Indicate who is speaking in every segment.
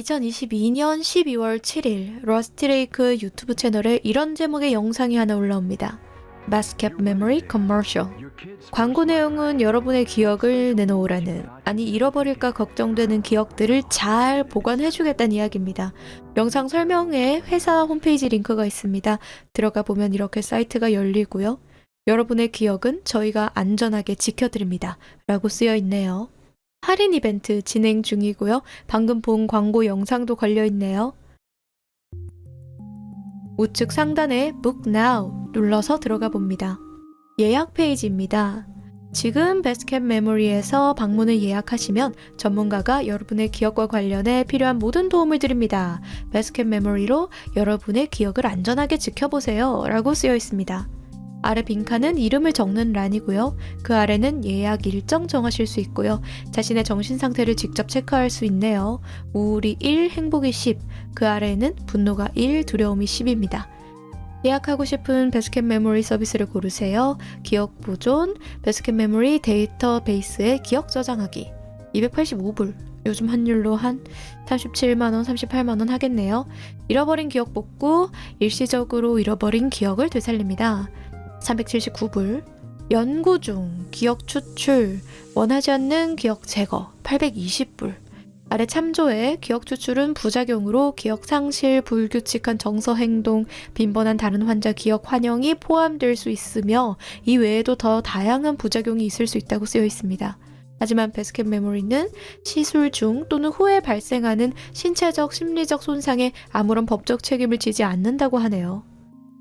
Speaker 1: 2022년 12월 7일 러스티레이크 유튜브 채널에 이런 제목의 영상이 하나 올라옵니다. 마스캡 메모리 커머셜 광고 내용은 여러분의 기억을 내놓으라는 아니 잃어버릴까 걱정되는 기억들을 잘 보관해주겠다는 이야기입니다. 영상 설명에 회사 홈페이지 링크가 있습니다. 들어가 보면 이렇게 사이트가 열리고요. 여러분의 기억은 저희가 안전하게 지켜드립니다. 라고 쓰여 있네요. 할인 이벤트 진행 중이고요. 방금 본 광고 영상도 걸려 있네요. 우측 상단에 Book Now 눌러서 들어가 봅니다. 예약 페이지입니다. 지금 베스켓 메모리에서 방문을 예약하시면 전문가가 여러분의 기억과 관련해 필요한 모든 도움을 드립니다. 베스켓 메모리로 여러분의 기억을 안전하게 지켜보세요. 라고 쓰여 있습니다. 아래 빈칸은 이름을 적는 란이고요. 그 아래는 예약 일정 정하실 수 있고요. 자신의 정신 상태를 직접 체크할 수 있네요. 우울이 1, 행복이 10. 그 아래에는 분노가 1, 두려움이 10입니다. 예약하고 싶은 베스켓 메모리 서비스를 고르세요. 기억 보존, 베스켓 메모리 데이터베이스에 기억 저장하기. 285불. 요즘 환율로 한 37만원, 38만원 하겠네요. 잃어버린 기억 복구, 일시적으로 잃어버린 기억을 되살립니다. 379불. 연구 중, 기억 추출, 원하지 않는 기억 제거, 820불. 아래 참조에 기억 추출은 부작용으로 기억 상실, 불규칙한 정서 행동, 빈번한 다른 환자 기억 환영이 포함될 수 있으며 이 외에도 더 다양한 부작용이 있을 수 있다고 쓰여 있습니다. 하지만 베스켓 메모리는 시술 중 또는 후에 발생하는 신체적, 심리적 손상에 아무런 법적 책임을 지지 않는다고 하네요.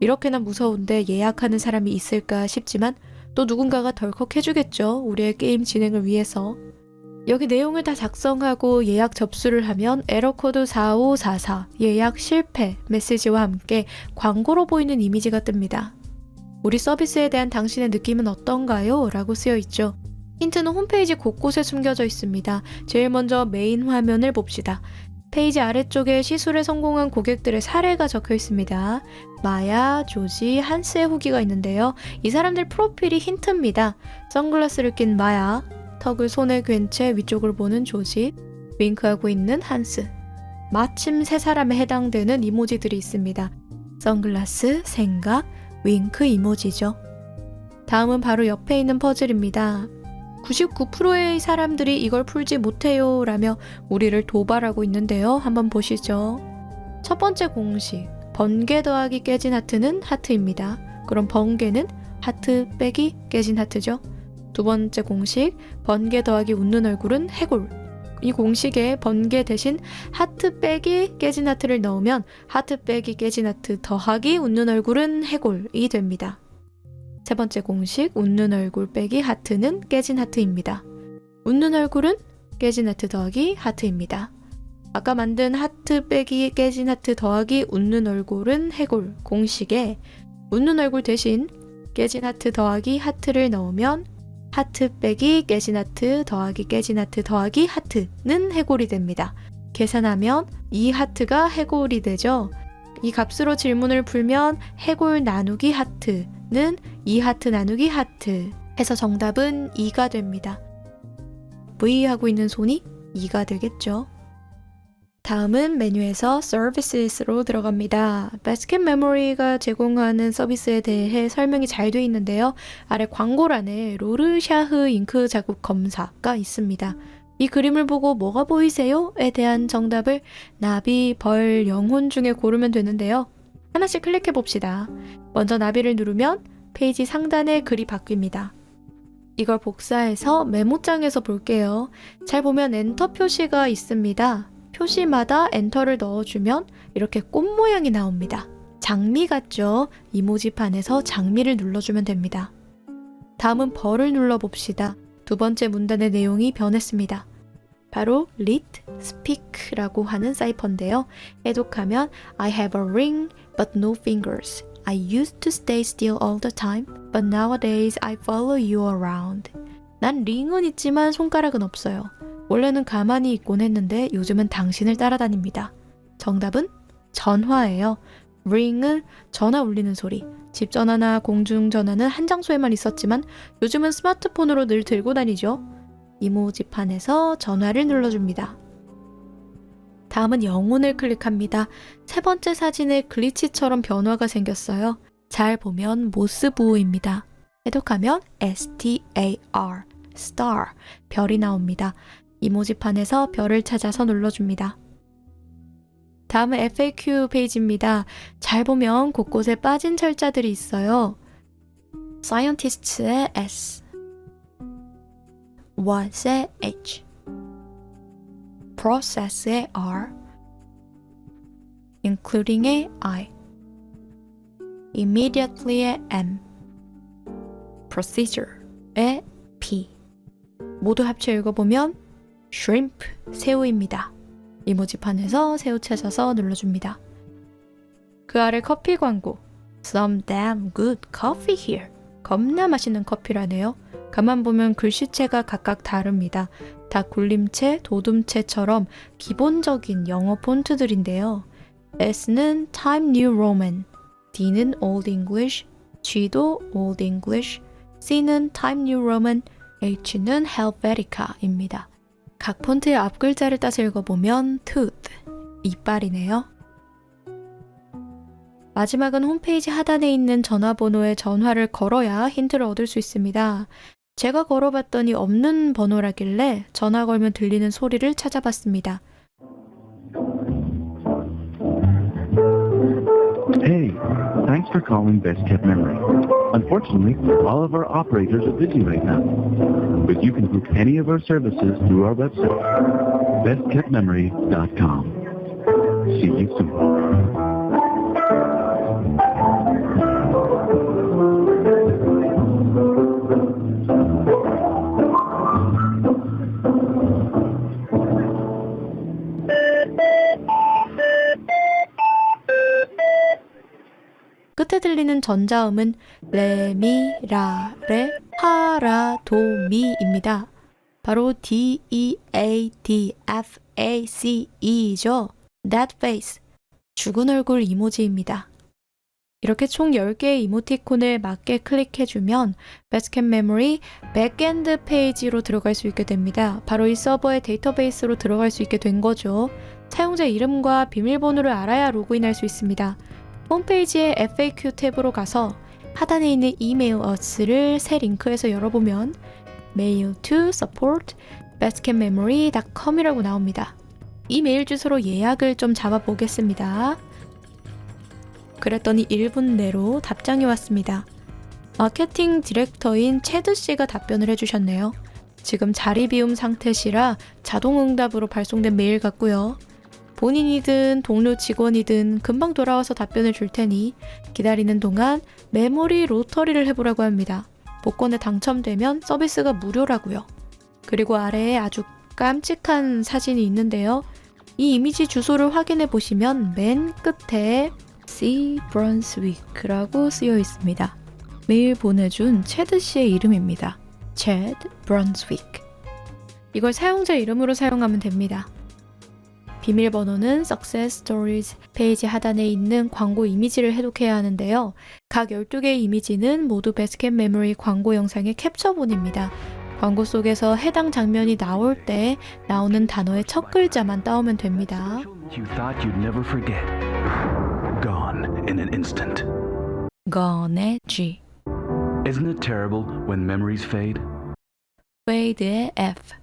Speaker 1: 이렇게나 무서운데 예약하는 사람이 있을까 싶지만 또 누군가가 덜컥 해주겠죠. 우리의 게임 진행을 위해서. 여기 내용을 다 작성하고 예약 접수를 하면 에러코드 4544 예약 실패 메시지와 함께 광고로 보이는 이미지가 뜹니다. 우리 서비스에 대한 당신의 느낌은 어떤가요? 라고 쓰여 있죠. 힌트는 홈페이지 곳곳에 숨겨져 있습니다. 제일 먼저 메인 화면을 봅시다. 페이지 아래쪽에 시술에 성공한 고객들의 사례가 적혀 있습니다. 마야, 조지, 한스의 후기가 있는데요. 이 사람들 프로필이 힌트입니다. 선글라스를 낀 마야, 턱을 손에 괜 채 위쪽을 보는 조지, 윙크하고 있는 한스. 마침 세 사람에 해당되는 이모지들이 있습니다. 선글라스, 생각, 윙크 이모지죠. 다음은 바로 옆에 있는 퍼즐입니다. 99%의 사람들이 이걸 풀지 못해요 라며 우리를 도발하고 있는데요. 한번 보시죠. 첫 번째 공식. 번개 더하기 깨진 하트는 하트입니다. 그럼 번개는 하트 빼기 깨진 하트죠. 두 번째 공식. 번개 더하기 웃는 얼굴은 해골. 이 공식에 번개 대신 하트 빼기 깨진 하트를 넣으면 하트 빼기 깨진 하트 더하기 웃는 얼굴은 해골이 됩니다. 세 번째 공식 웃는 얼굴 빼기 하트는 깨진 하트입니다. 웃는 얼굴은 깨진 하트 더하기 하트입니다. 아까 만든 하트 빼기 깨진 하트 더하기 웃는 얼굴은 해골 공식에 웃는 얼굴 대신 깨진 하트 더하기 하트를 넣으면 하트 빼기 깨진 하트 더하기 깨진 하트 더하기 하트는 해골이 됩니다. 계산하면 이 하트가 해골이 되죠. 이 값으로 질문을 풀면 해골 나누기 하트 는 2 하트 나누기 하트 해서 정답은 2가 됩니다. V 하고 있는 손이 2가 되겠죠. 다음은 메뉴에서 Services로 들어갑니다. 바스켓 메모리가 제공하는 서비스에 대해 설명이 잘 되어 있는데요. 아래 광고란에 로르샤흐 잉크 자국 검사가 있습니다. 이 그림을 보고 뭐가 보이세요? 에 대한 정답을 나비, 벌, 영혼 중에 고르면 되는데요. 하나씩 클릭해 봅시다. 먼저 나비를 누르면 페이지 상단의 글이 바뀝니다. 이걸 복사해서 메모장에서 볼게요. 잘 보면 엔터 표시가 있습니다. 표시마다 엔터를 넣어주면 이렇게 꽃 모양이 나옵니다. 장미 같죠? 이모지판에서 장미를 눌러주면 됩니다. 다음은 벌을 눌러봅시다. 두 번째 문단의 내용이 변했습니다. 바로 read, speak라고 하는 사이퍼인데요. 해독하면 I have a ring but no fingers. I used to stay still all the time, but nowadays I follow you around. 난 링은 있지만 손가락은 없어요. 원래는 가만히 있곤 했는데 요즘은 당신을 따라다닙니다. 정답은 전화예요. ring은 전화 울리는 소리. 집 전화나 공중 전화는 한 장소에만 있었지만 요즘은 스마트폰으로 늘 들고 다니죠. 이모지판에서 전화를 눌러줍니다. 다음은 영혼을 클릭합니다. 세 번째 사진에 글리치처럼 변화가 생겼어요. 잘 보면 모스부호입니다. 해독하면 S-T-A-R, star, 별이 나옵니다. 이모지판에서 별을 찾아서 눌러줍니다. 다음은 FAQ 페이지입니다. 잘 보면 곳곳에 빠진 철자들이 있어요. scientists의 S, what의 H, process의 R, including의 I, immediately의 M, procedure의 P. 모두 합쳐 읽어보면 shrimp, 새우입니다. 이모지판에서 새우 찾아서 눌러줍니다. 그 아래 커피 광고. Some damn good coffee here. 겁나 맛있는 커피라네요. 가만 보면 글씨체가 각각 다릅니다. 다 굴림체, 도둠체처럼 기본적인 영어 폰트들인데요. S는 Time New Roman, D는 Old English, G도 Old English, C는 Time New Roman, H는 Helvetic아입니다. 각 폰트의 앞 글자를 따서 읽어보면 tooth, 이빨이네요. 마지막은 홈페이지 하단에 있는 전화번호에 전화를 걸어야 힌트를 얻을 수 있습니다. 제가 걸어봤더니 없는 번호라길래 전화 걸면 들리는 소리를 찾아봤습니다.
Speaker 2: Hey, thanks for calling Best Kept Memory. Unfortunately, all of our operators are busy right now. But you can book any of our services through our website, bestkeptmemory.com. See you soon.
Speaker 1: 들리는 전자음은 레, 미, 라, 레, 파, 라, 도, 미입니다. 바로 D, E, A, D, F, A, C, E죠. That face. 죽은 얼굴 이모지입니다. 이렇게 총 10개의 이모티콘을 맞게 클릭해주면 베스켓 메모리 백엔드 페이지로 들어갈 수 있게 됩니다. 바로 이 서버의 데이터베이스로 들어갈 수 있게 된 거죠. 사용자 이름과 비밀번호를 알아야 로그인할 수 있습니다. 홈페이지의 FAQ 탭으로 가서 하단에 있는 이메일 어스를 새 링크에서 열어보면 mail to support basketmemory.com이라고 나옵니다. 이 메일 주소로 예약을 좀 잡아보겠습니다. 그랬더니 1분 내로 답장이 왔습니다. 마케팅 디렉터인 체드 씨가 답변을 해주셨네요. 지금 자리 비움 상태시라 자동 응답으로 발송된 메일 같고요. 본인이든 동료 직원이든 금방 돌아와서 답변을 줄 테니 기다리는 동안 메모리 로터리를 해보라고 합니다. 복권에 당첨되면 서비스가 무료라고요. 그리고 아래에 아주 깜찍한 사진이 있는데요. 이 이미지 주소를 확인해 보시면 맨 끝에 C. Brunswick라고 쓰여 있습니다. 메일 보내준 체드 씨의 이름입니다. 체드 Brunswick. 이걸 사용자 이름으로 사용하면 됩니다. 비밀번호는 Success Stories 페이지 하단에 있는 광고 이미지를 해독해야 하는데요. 각 12개의 이미지는 모두 베스켓 메모리 광고 영상의 캡처본입니다. 광고 속에서 해당 장면이 나올 때 나오는 단어의 첫 글자만 따오면 됩니다. Gone의 G,
Speaker 3: Isn't it terrible when memories fade?
Speaker 1: Fade의 F,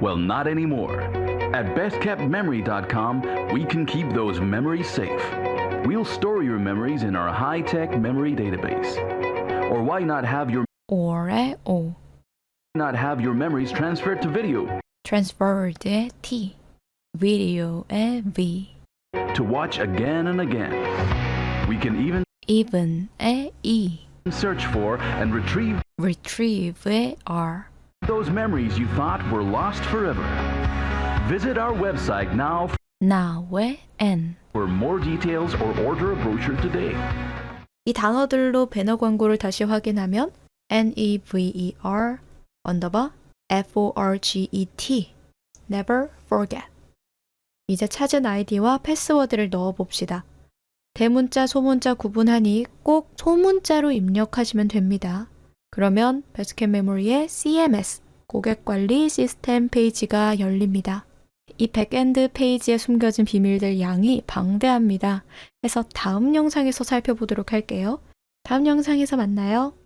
Speaker 3: Well, not anymore. At bestkeptmemory.com, we can keep those memories safe. We'll store your memories in our high tech memory database. Or why not have your
Speaker 1: Or의 O,
Speaker 3: not have your memories transferred to video
Speaker 1: Transferred의 T, Video의 V,
Speaker 3: to watch again and again? We can even
Speaker 1: Even의 E,
Speaker 3: search for and retrieve
Speaker 1: Retrieve의 R.
Speaker 3: those memories you thought were lost forever. Visit our website now
Speaker 1: Now의 N.
Speaker 3: for more details or order a brochure today.
Speaker 1: 이 단어들로 배너 광고를 다시 확인하면 N-E-V-E-R 언더바 F-O-R-G-E-T Never forget 이제 찾은 아이디와 패스워드를 넣어 봅시다. 대문자, 소문자 구분하니 꼭 소문자로 입력하시면 됩니다. 그러면 베스켓 메모리의 CMS 고객관리 시스템 페이지가 열립니다. 이 백엔드 페이지에 숨겨진 비밀들 양이 방대합니다. 해서 다음 영상에서 살펴보도록 할게요. 다음 영상에서 만나요.